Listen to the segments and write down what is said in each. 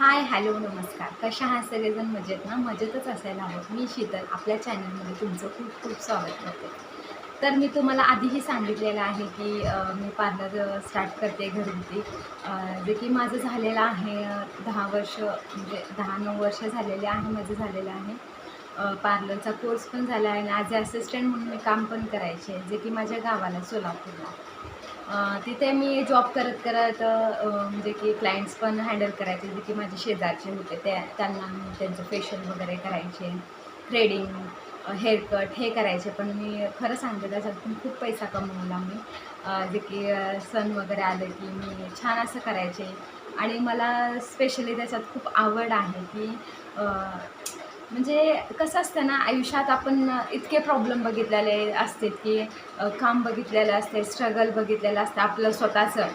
Hi hello नमस्कार. कशा आहात सगळेजण? मजेत ना? मजेतच असायला हवं. मी शीतल. आपल्या चॅनलमध्ये तुमचं खूप खूप स्वागत करते. तर मी तुम्हाला आधीही सांगितलेलं आहे की मी पार्लर स्टार्ट करते घरगुती. जे की माझं झालेलं आहे दहा वर्ष म्हणजे दहा नऊ वर्ष झालेले आहे माझं झालेलं आहे. पार्लरचा कोर्स पण झाला आहे आणि ॲज अ असिस्टंट म्हणून मी काम पण करायचे जे की माझ्या गावाला सोलापूरला. तिथे मी जॉब करत करत म्हणजे की क्लायंट्स पण हँडल करायचे जे की माझे शेजारचे होते त्या त्यांना मी त्यांचं फेशियल वगैरे करायचे थ्रेडिंग हेअरकट हे करायचे. पण मी खरं सांगते त्याच्यातून खूप पैसा कमवला मी. जे की सण वगैरे आले की मी छान असं करायचे. आणि मला स्पेशली त्याच्यात खूप आवड आहे की म्हणजे कसं असतं ना आयुष्यात आपण इतके प्रॉब्लेम बघितलेले असतात की काम बघितलेलं असते स्ट्रगल बघितलेलं असतं आपलं स्वतःचं.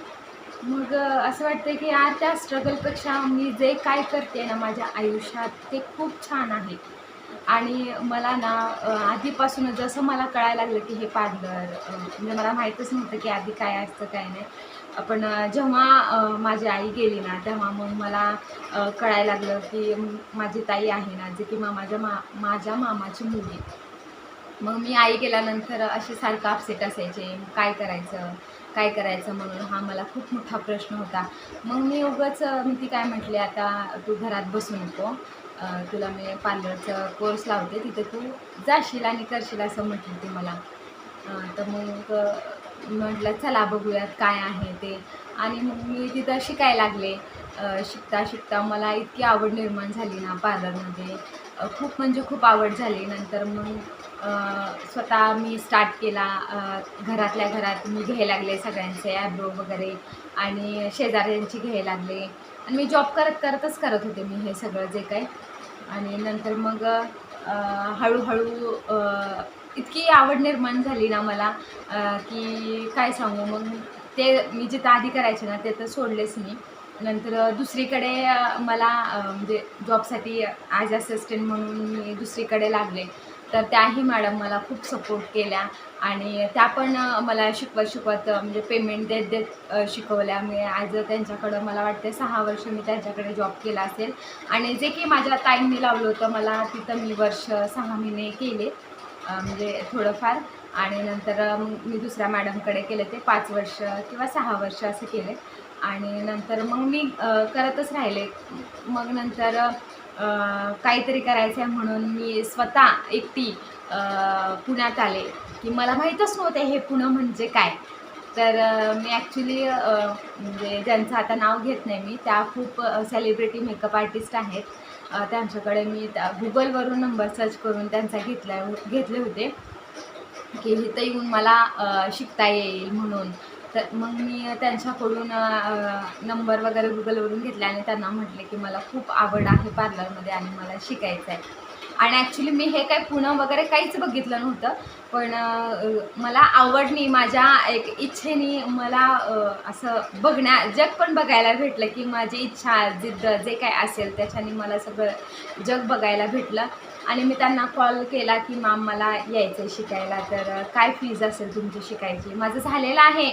मग असं वाटतं की या त्या स्ट्रगलपेक्षा मी जे काय करते ना माझ्या आयुष्यात ते खूप छान आहे. आणि मला ना आधीपासूनच जसं मला कळायला लागलं की हे पार्लर म्हणजे मला माहीतच नव्हतं की आधी काय असतं काय नाही. पण जेव्हा माझी आई गेली ना तेव्हा मग मला कळायला लागलं की माझी ताई आहे ना जे की मामाच्या मा माझ्या मामाची मुली. मग मी आई गेल्यानंतर असे सारखं अपसेट असायचे काय करायचं काय करायचं म्हणून हा मला खूप मोठा प्रश्न होता. मग मी उगाच मी ती काय म्हटली आता तू घरात बसू नको. तुला मी पार्लरचा कोर्स लावते तिथं तू जाशील आणि करशील असं म्हटली ती मला. तर मग म्हटलं चला बघूयात काय आहे ते. आणि मग मी तिथं शिकायला लागले. शिकता शिकता मला इतकी आवड निर्माण झाली ना पार्लरमध्ये. खूप म्हणजे खूप आवड झाली. नंतर मग स्वतः मी स्टार्ट केला. घरातल्या घरात मी घ्यायला लागले सगळ्यांचे ॲब्रो वगैरे आणि शेजाऱ्यांची घ्यायला लागले. आणि मी जॉब करत करतच करत होते मी हे सगळं जे काही. आणि नंतर मग हळूहळू इतकी आवड निर्माण झाली ना मला की काय सांगू मग ते मी जिथं आधी करायचे ना ते तर सोडलेच मी. नंतर दुसरीकडे मला म्हणजे जॉबसाठी ॲज असिस्टंट म्हणून मी दुसरीकडे लागले. तर त्याही मॅडम मला खूप सपोर्ट केल्या आणि त्या पण मला शिकवत शिकवत म्हणजे पेमेंट देत देत शिकवल्या. मी ॲज अ त्यांच्याकडं मला वाटते सहा वर्ष मी त्यांच्याकडे जॉब केला असेल. आणि जे की माझ्या ताईंनी लावलं होतं मला तिथं मी वर्ष सहा महिने केले. म्हणजे थोडंफार. आणि नंतर मग मी दुसऱ्या मॅडमकडे केले ते पाच वर्ष किंवा सहा वर्ष असे केले. आणि नंतर मग मी करतच राहिले. मग नंतर काहीतरी करायचं आहे म्हणून मी स्वतः एकटी पुण्यात आले. की मला माहीतच नव्हते हे पुणं म्हणजे काय. तर मी ॲक्च्युली म्हणजे ज्यांचं आता नाव घेत नाही मी त्या खूप सेलिब्रिटी मेकअप आर्टिस्ट आहेत. त्यांच्याकडे मी त्या गुगलवरून नंबर सर्च करून त्यांचा घेतला घेतले होते की इथं येऊन मला शिकता येईल म्हणून. तर मग मी त्यांच्याकडून नंबर वगैरे गुगलवरून घेतले आणि त्यांना म्हटले की मला खूप आवड आहे पार्लरमध्ये आणि मला शिकायचं आहे आणि ॲक्च्युली मी हे काय पुणं वगैरे काहीच बघितलं नव्हतं पण मला आवडणी माझ्या एक इच्छेनी मला असं बघण्या जग पण बघायला भेटलं की माझी इच्छा जिद्द जे काय असेल त्याच्याने मला सगळं जग बघायला भेटलं. आणि मी त्यांना कॉल केला की मॅम मला यायचं आहे शिकायला तर काय फीज असेल तुमची शिकायची? माझं झालेलं आहे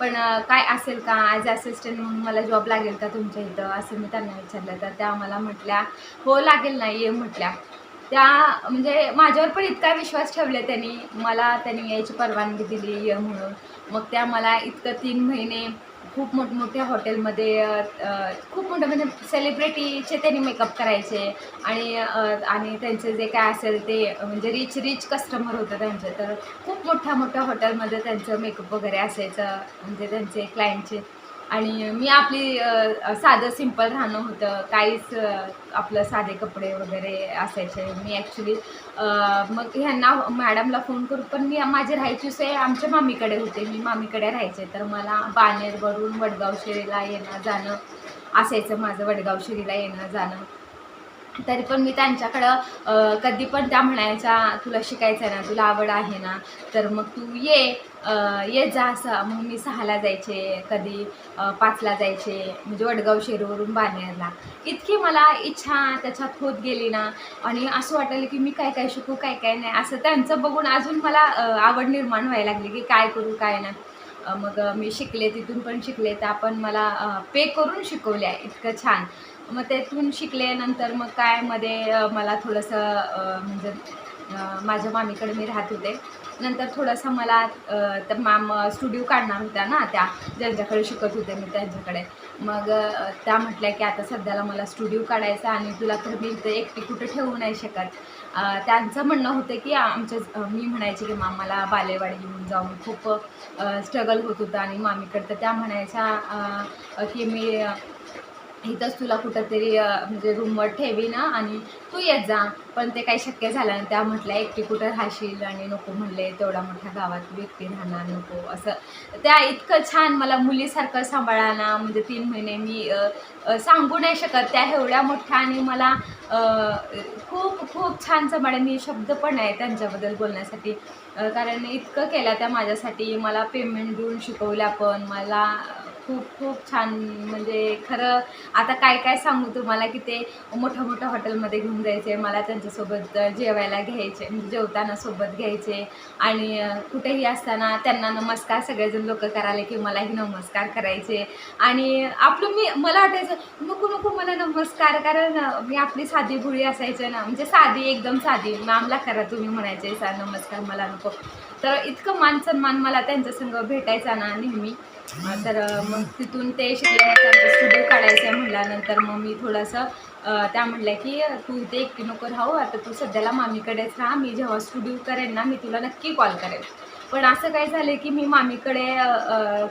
पण काय असेल का? ॲज असिस्टंट म्हणून मला जॉब लागेल का तुमच्या इथं? असं मी त्यांना विचारलं. तर त्या मला म्हटल्या हो लागेल ना ये म्हटल्या. त्या म्हणजे माझ्यावर पण इतका विश्वास ठेवले त्यांनी. मला त्यांनी यायची परवानगी दिली ये म्हणून. मग त्या मला इतकं तीन महिने खूप मोठमोठ्या हॉटेलमध्ये खूप मोठं म्हणजे सेलिब्रिटीचे त्यांनी मेकअप करायचे. आणि आणि त्यांचे जे काय असेल ते म्हणजे रिच रिच कस्टमर होतं त्यांचे. तर खूप मोठ्या मोठ्या हॉटेलमध्ये त्यांचं मेकअप वगैरे असायचं. म्हणजे त्यांचे क्लायंटचे आणि मी आपली साधं सिंपल राहणं होतं. काहीच आपलं साधे कपडे वगैरे असायचे. मी ॲक्च्युली मग ह्यांना मॅडमला फोन करून पण मी माझी राहायची सोय आमच्या मामीकडे होते. मी मामीकडे राहायचे. तर मला बानेरवरून वडगाव शिरीला येणं जाणं असायचं. माझं वडगाव शिरीला येणं जाणं. तरी पण मी त्यांच्याकडं कधी पण त्या म्हणायच्या तुला शिकायचं आहे ना तुला आवड आहे ना तर मग तू ये ये जा असं. मग मी सहाला जायचे कधी पाचला जायचे म्हणजे वडगाव शेरूवरून बांधायला इतकी मला इच्छा त्याच्यात होत गेली ना आणि असं वाटलं की मी काय काय शिकू काय काय नाही असं त्यांचं बघून अजून मला आवड निर्माण व्हायला लागली की काय करू काय नाही. मग मी शिकले तिथून पण शिकले त्या पण मला पे करून शिकवल्या इतकं छान. मग तेथून शिकले नंतर मग काय मध्ये मला थोडंसं म्हणजे माझ्या मामीकडे मी राहत होते. नंतर थोडंसं मला तर माम स्टुडिओ काढणार होत्या ना त्या ज्यांच्याकडे शिकत होते मी त्यांच्याकडे. मग त्या म्हटल्या की आता सध्याला मला स्टुडिओ काढायचा आणि तुला तर मी इथं एकटी कुठं ठेवू नाही शकत. त्यांचं म्हणणं होतं की आमच्या मी म्हणायचे की माम मला बालेवाडी घेऊन जाऊन खूप स्ट्रगल होत होतं आणि मामीकडं तर त्या म्हणायच्या की मी इथंच तुला कुठंतरी म्हणजे रूमवर ठेवी ना आणि तू येत जा. पण ते काही शक्य झालं नाही. त्या म्हटल्या एकटी कुठं राहशील आणि नको म्हणले तेवढ्या मोठ्या गावात व्यक्ती एकटी राहणार नको. असं. त्या इतकं छान मला मुलीसारखं सांभाळाना म्हणजे तीन महिने मी सांगू नाही शकत. त्या एवढ्या मोठ्या आणि मला खूप खूप छान सांभाळ्या मी शब्द पण आहे त्यांच्याबद्दल बोलण्यासाठी. कारण इतकं केलं त्या माझ्यासाठी. मला पेमेंट देऊन शिकवल्या पण. मला खूप खूप छान म्हणजे खरं आता काय काय सांगू तुम्हाला की ते मोठ्या मोठ्या हॉटेलमध्ये घेऊन जायचे मला त्यांच्यासोबत जेवायला घ्यायचे म्हणजे जेवताना सोबत घ्यायचे. आणि कुठेही असताना त्यांना नमस्कार सगळेजण लोक करायला की मलाही नमस्कार करायचे. आणि आपलं मी मला वाटायचं नको नको मला नमस्कार कारण मी आपली साधी भुळी असायचे ना म्हणजे साधी एकदम साधी मॅमला करा तुम्ही म्हणायचे सर नमस्कार मला नको. तर इतकं मान सन्मान मला त्यांच्यासंग भेटायचा ना नेहमी. तर मग तिथून ते शिकल्यानंतर स्टुडिओ काढायचं म्हटल्यानंतर मग मी थोडंसं त्या म्हटल्या की तू ते एकटी नको राहू आता तू सध्याला मामीकडेच राहा मी जेव्हा स्टुडिओ करेन ना मी तुला नक्की कॉल करेन. पण असं काय झालं की मी मामीकडे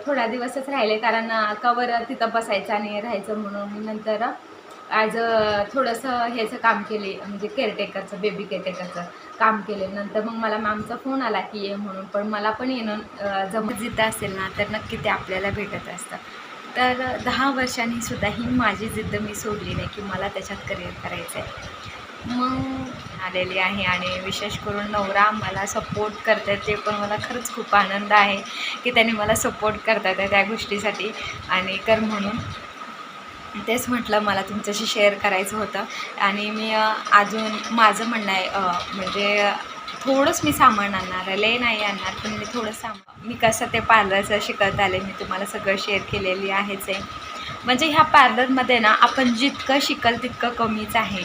थोडा दिवसच राहिले कारण कवर तिथं बसायचं आणि राहायचं म्हणून मी नंतर ॲज अ थोडंसं ह्याचं काम केले म्हणजे केअरटेकरचं बेबी केअरटेकरचं काम केले. नंतर मग मला मॅमचा फोन आला की ये म्हणून. पण मला पण येणं जमत जिद्द असेल ना तर नक्की ते आपल्याला भेटत असतं. तर दहा वर्षांनी सुद्धा ही माझी जिद्द मी सोडली नाही की मला त्याच्यात करिअर करायचं आहे मग आलेली आहे आणि विशेष करून नवरा मला सपोर्ट करतात ते पण मला खरंच खूप आनंद आहे की त्यांनी मला सपोर्ट करतात त्या गोष्टीसाठी आणि कर म्हणून. तेच म्हटलं मला तुमच्याशी शेअर करायचं होतं. आणि मी अजून माझं म्हणणं आहे म्हणजे थोडंच मी सामान आणणार आहे लय नाही आणणार पण मी थोडं सामान मी कसं ते पार्लरचं शिकत आले मी तुम्हाला सगळं शेअर केलेली आहेच आहे. म्हणजे ह्या पार्लरमध्ये ना आपण जितकं शिकल तितकं कमीच आहे.